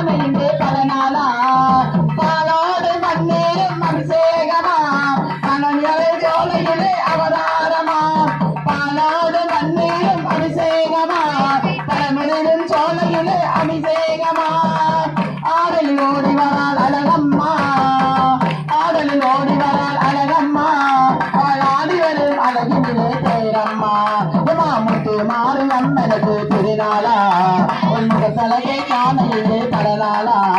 காணையிலே பல நாளா பாலோடு மண்ணேறும் அபிஷேகமா கணனியலை ஜோலையிலே அவதாரமா. பாலோடு மண்ணேறும் அபிஷேகமா. பரமனிடும் சோலையிலே அபிஷேகமா. ஆடலில் ஓடி வரால் அழகம்மா. ஆடலில் ஓடி வரால் அழகம்மா. அவள் ஆடி வரும் அழகினிலே தேரம்மா. மாறு அம்மனுக்கு திருநாளா. உங்க தலையை காணையிலே la la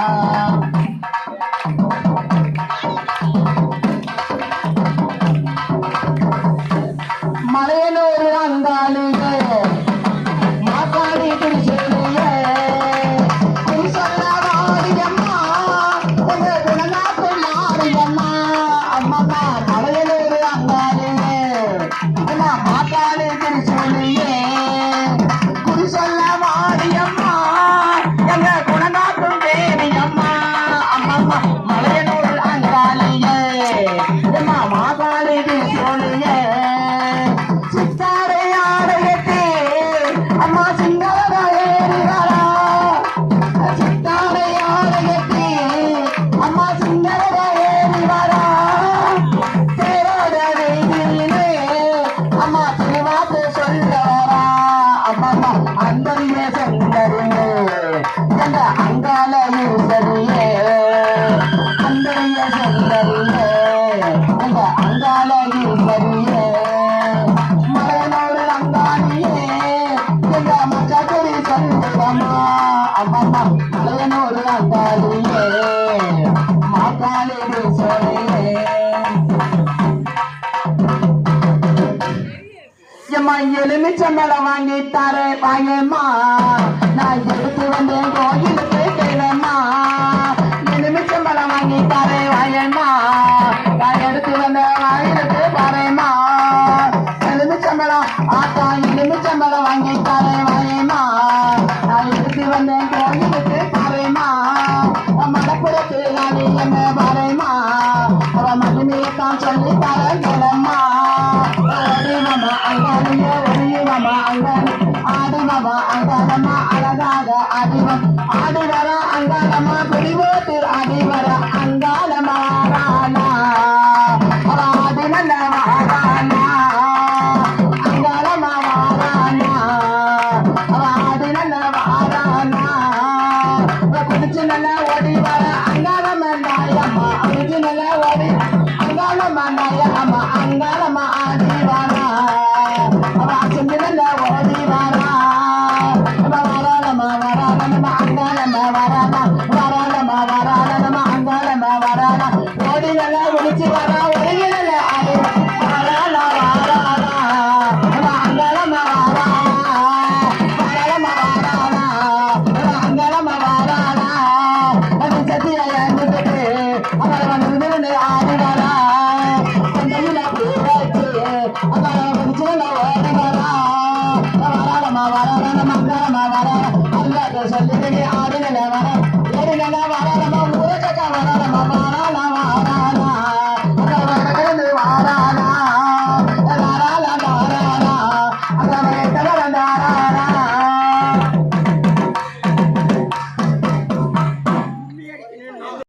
சொல்லவரா? அம்மா அந்தரியே செங்கரியே எங்க அங்கால யூசரியே அந்தரியே செங்கரியே எங்க அங்கால யூசரியே மலையனோடு அங்காளியே. எங்க மச்சக்கரி சொல்லுவமா அம்மம்மா மலையனோடு அங்காளியே. எம்மா எலுமிச்சம்பழம் வாங்கி தரே வாங்கம்மா நான் எடுத்து வந்தேன் கோயிலுக்கு. அழகாக ஆடி ஆடி வர அங்காளம்மா ராணா ஆடி நல்ல மகாராணா அங்காளம்மா வாராணா ஆடி நல்ல மகாராணா குடிச்சு நல்லா ஓடி வர அங்காளம்மா நாயம்மா குடிச்சு நல்லா ஓடி நாயம்மா எழுந்துட்டு அவரை வர ஆடி வர